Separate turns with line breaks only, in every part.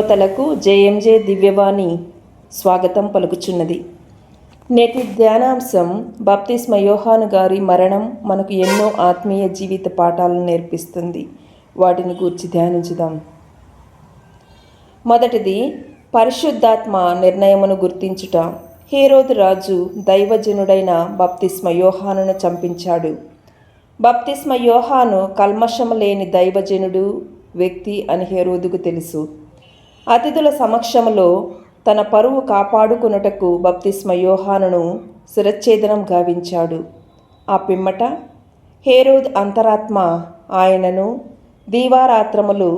శ్రోతలకు జేఎంజే దివ్యవాణి స్వాగతం పలుకుచున్నది. నేటి ధ్యానాంశం బాప్తిస్మ యోహాను గారి మరణం మనకు ఎన్నో ఆత్మీయ జీవిత పాఠాలను నేర్పిస్తుంది. వాటిని గూర్చి ధ్యానించుదాం. మొదటిది పరిశుద్ధాత్మ నిర్ణయమును గుర్తించుట. హేరోదు రాజు దైవజనుడైన బప్తిస్మ యోహానును చంపించాడు. బప్తిస్మ యోహాను కల్మషము లేని దైవజనుడు వ్యక్తి అని హేరోదుకు తెలుసు. అతిథుల సమక్షంలో తన పరువు కాపాడుకొనుటకు బప్తిస్మ యోహానును శిరచ్ఛేదనం గావించాడు. ఆ పిమ్మట హేరోద్ అంతరాత్మ ఆయనను దీవారాత్రములు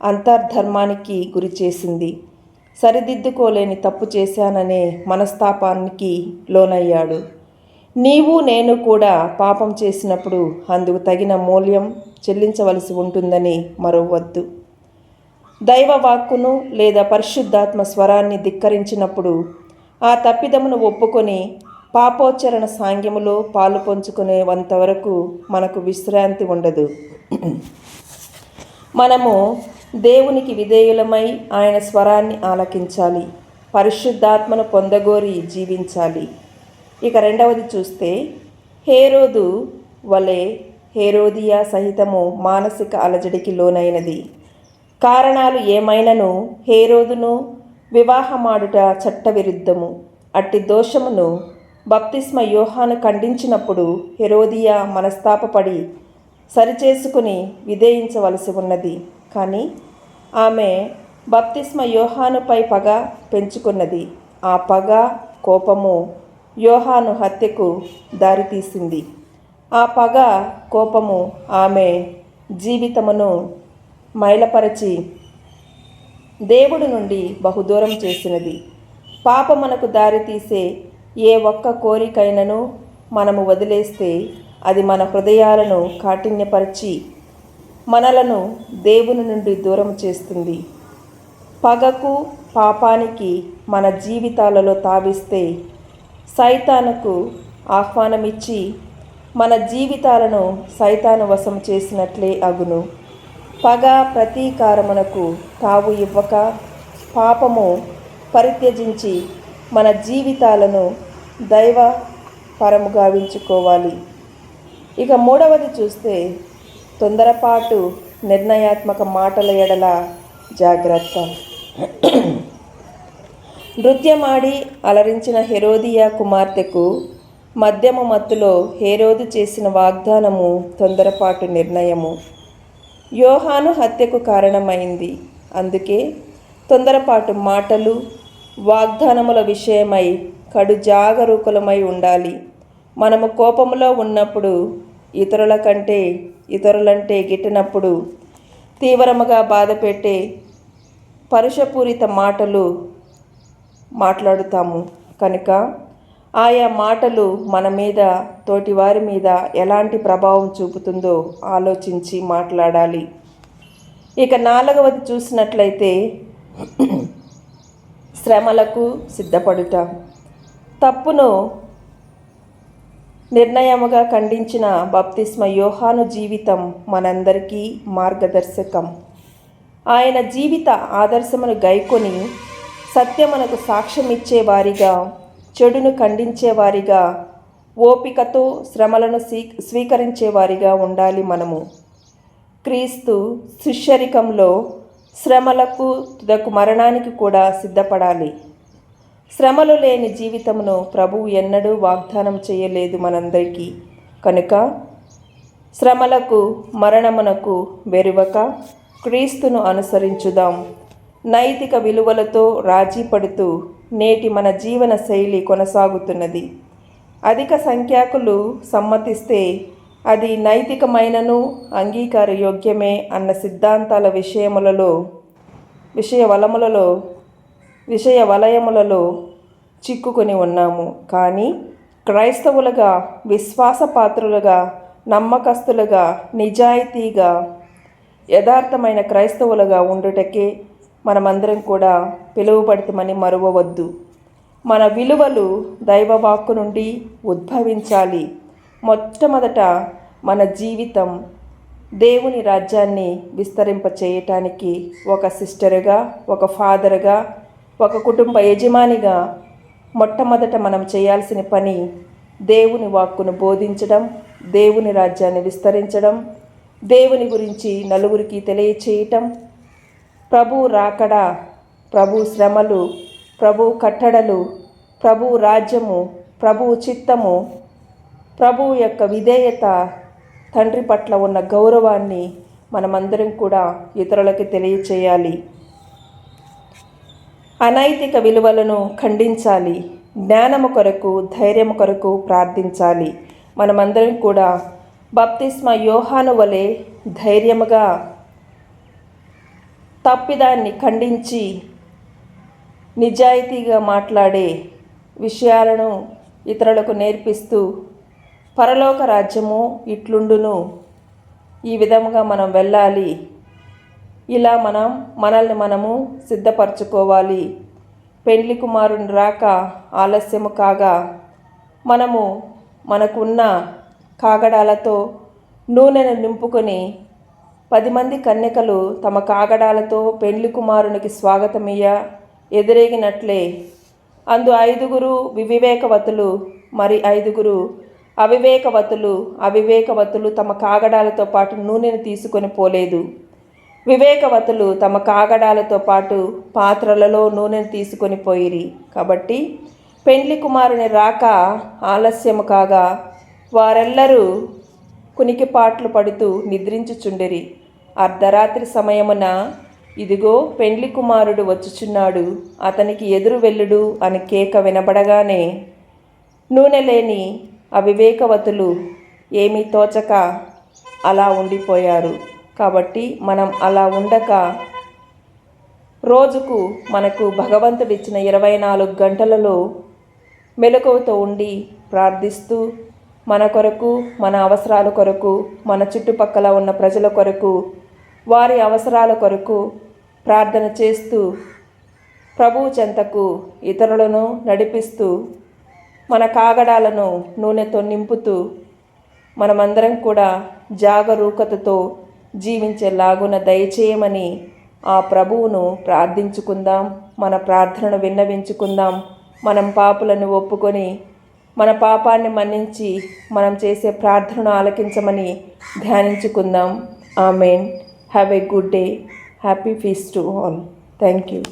అంతర్ధర్మానికి గురిచేసింది సరిదిద్దుకోలేని తప్పు చేశాననే మనస్తాపానికి లోనయ్యాడు. నీవు నేను కూడా పాపం చేసినప్పుడు అందుకు తగిన మూల్యం చెల్లించవలసి ఉంటుందని మరవద్దు. దైవవాక్కును లేదా పరిశుద్ధాత్మ స్వరాన్ని ధిక్కరించినప్పుడు ఆ తప్పిదమును ఒప్పుకొని పాపోచ్చరణ సాంగ్యములో పాలు పంచుకునేంతవరకు మనకు విశ్రాంతి ఉండదు. మనము దేవునికి విధేయులమై ఆయన స్వరాన్ని ఆలకించాలి. పరిశుద్ధాత్మను పొందగోరి జీవించాలి. ఇక రెండవది చూస్తే హేరోదు వలె హేరోదియా సహితము మానసిక అలజడికి లోనైనది. కారణాలు ఏమైనను హేరోదును వివాహమాడుట చట్టవిరుద్ధము. అట్టి దోషమును బప్తిస్మ యోహాను ఖండించినప్పుడు హెరోదియా మనస్తాపపడి సరిచేసుకుని విధేయించవలసి ఉన్నది. కానీ ఆమె బప్తిస్మ యోహానుపై పగ పెంచుకున్నది. ఆ పగ కోపము యోహాను హత్యకు దారితీసింది. ఆ పగ కోపము ఆమె జీవితమును మైలపరచి దేవుడి నుండి బహుదూరం చేసినది. పాప మనకు దారితీసే ఏ ఒక్క కోరికైనను మనము వదిలేస్తే అది మన హృదయాలను కాఠిన్యపరిచి మనలను దేవుని నుండి దూరం చేస్తుంది. పగకు పాపానికి మన జీవితాలలో తావిస్తే సైతానుకు ఆహ్వానమిచ్చి మన జీవితాలను సైతాను వశం చేసినట్లే అగును. పగ ప్రతీకారమునకు తావు ఇవ్వక పాపము పరిత్యజించి మన జీవితాలను దైవ పరముగావించుకోవాలి ఇక మూడవది చూస్తే తొందరపాటు నిర్ణయాత్మక మాటల ఎడల జాగ్రత్త. నృత్యమాడి అలరించిన హెరోదియా కుమార్తెకు మద్యము మత్తులో హేరోదు చేసిన వాగ్దానము తొందరపాటు నిర్ణయము. యోహాను హత్యకు కారణమైంది. అందుకే తొందరపాటు మాటలు వాగ్దానముల విషయమై కడు జాగరూకులమై ఉండాలి. మనము కోపములో ఉన్నప్పుడు ఇతరుల కంటే ఇతరులంటే గిట్టినప్పుడు తీవ్రముగా బాధపెట్టే పరుషపూరిత మాటలు మాట్లాడుతాము. కనుక ఆయా మాటలు మన మీద తోటివారి మీద ఎలాంటి ప్రభావం చూపుతుందో ఆలోచించి మాట్లాడాలి. ఇక నాలుగవది చూసినట్లయితే శ్రమలకు సిద్ధపడుట. తప్పును నిర్ణయముగా ఖండించిన బప్తిస్మ యోహాను జీవితం మనందరికీ మార్గదర్శకం. ఆయన జీవిత ఆదర్శమును గైకొని సత్యమునకు సాక్ష్యమిచ్చే వారిగా చెడును ఖండించేవారిగా ఓపికతో శ్రమలను స్వీ స్వీకరించేవారిగా ఉండాలి మనము. క్రీస్తు శిష్యరికంలో శ్రమలకు తుదకు మరణానికి కూడా సిద్ధపడాలి. శ్రమలు లేని జీవితమును ప్రభువు ఎన్నడూ వాగ్దానం చేయలేదు మనందరికీ. కనుక శ్రమలకు మరణమునకు వెరువక క్రీస్తును అనుసరించుదాం. నైతిక విలువలతో రాజీ పడుతూ నేటి మన జీవన శైలి కొనసాగుతున్నది. అధిక సంఖ్యాకులు సమ్మతిస్తే అది నైతికమైనను అంగీకారయోగ్యమే అన్న సిద్ధాంతాల విషయములలో విషయ వలములలో విషయ వలయములలో చిక్కుకొని ఉన్నాము. కానీ క్రైస్తవులుగా విశ్వాసపాత్రులుగా నమ్మకస్తులుగా నిజాయితీగా యథార్థమైన క్రైస్తవులుగా ఉండుటకే మనమందరం కూడా పిలువబడతామని మరువవద్దు. మన విలువలు దైవవాక్కు నుండి ఉద్భవించాలి. మొట్టమొదట మన జీవితం దేవుని రాజ్యాన్ని విస్తరింప చేయటానికి ఒక సిస్టర్గా ఒక ఫాదర్గా ఒక కుటుంబ యజమానిగా మొట్టమొదట మనం చేయాల్సిన పని దేవుని వాక్కును బోధించడం దేవుని రాజ్యాన్ని విస్తరించడం దేవుని గురించి నలుగురికి తెలియచేయటం ప్రభు రాకడ ప్రభు శ్రమలు ప్రభు కట్టడలు ప్రభు రాజ్యము ప్రభు చిత్తము ప్రభు యొక్క విధేయత తండ్రి పట్ల ఉన్న గౌరవాన్ని మనమందరం కూడా ఇతరులకు తెలియచేయాలి. అనైతిక విలువలను ఖండించాలి. జ్ఞానము కొరకు ధైర్యము కొరకు ప్రార్థించాలి. మనమందరం కూడా బప్తిస్మ యోహాను వలె ధైర్యముగా తప్పిదాన్ని ఖండించి నిజాయితీగా మాట్లాడే విషయాలను ఇతరులకు నేర్పిస్తూ పరలోక రాజ్యము ఇట్లుండును. ఈ విధముగా మనం వెళ్ళాలి. ఇలా మనం మనల్ని మనము సిద్ధపరచుకోవాలి. పెండ్లి కుమారుని రాక ఆలస్యము కాగా మనము మనకున్న కాగడాలతో నూనెను నింపుకొని పది మంది కన్యకలు తమ కాగడాలతో పెండ్లి కుమారునికి స్వాగతమియ్య ఎదురేగినట్లే. అందు ఐదుగురు వివివేకవతులు మరి ఐదుగురు అవివేకవతులు అవివేకవతులు తమ కాగడాలతో పాటు నూనెను తీసుకొని పోలేదు. వివేకవతులు తమ కాగడాలతో పాటు పాత్రలలో నూనెను తీసుకొని పోయిరి. కాబట్టి పెండ్లి కుమారుని రాక ఆలస్యము కాగా వారెల్లరూ కునికిపాట్లు పడుతూ నిద్రించుచుండిరి. అర్ధరాత్రి సమయమున ఇదిగో పెండ్లి కుమారుడు వచ్చుచున్నాడు అతనికి ఎదురు వెళ్ళుడు అని కేక వినబడగానే నూనె లేని అవివేకవతులు ఏమీ తోచక అలా ఉండిపోయారు. కాబట్టి మనం అలా ఉండక రోజుకు మనకు భగవంతుడిచ్చిన ఇరవై నాలుగు గంటలలో మెలకువతో ఉండి ప్రార్థిస్తూ మన కొరకు మన అవసరాల కొరకు మన చుట్టుపక్కల ఉన్న ప్రజల కొరకు వారి అవసరాల కొరకు ప్రార్థన చేస్తూ ప్రభువు చెంతకు ఇతరులను నడిపిస్తూ మన కాగడాలను నూనెతో నింపుతూ మనమందరం కూడా జాగరూకతతో జీవించేలాగున దయచేయమని ఆ ప్రభువును ప్రార్థించుకుందాం మన ప్రార్థనను విన్నవించుకుందాం మనం పాపులను ఒప్పుకొని మన పాపాన్ని మన్నించి మనం చేసే ప్రార్థనను ఆలకించమని ధ్యానించుకుందాం. Amen. Have a good day. Happy feast to all. Thank you.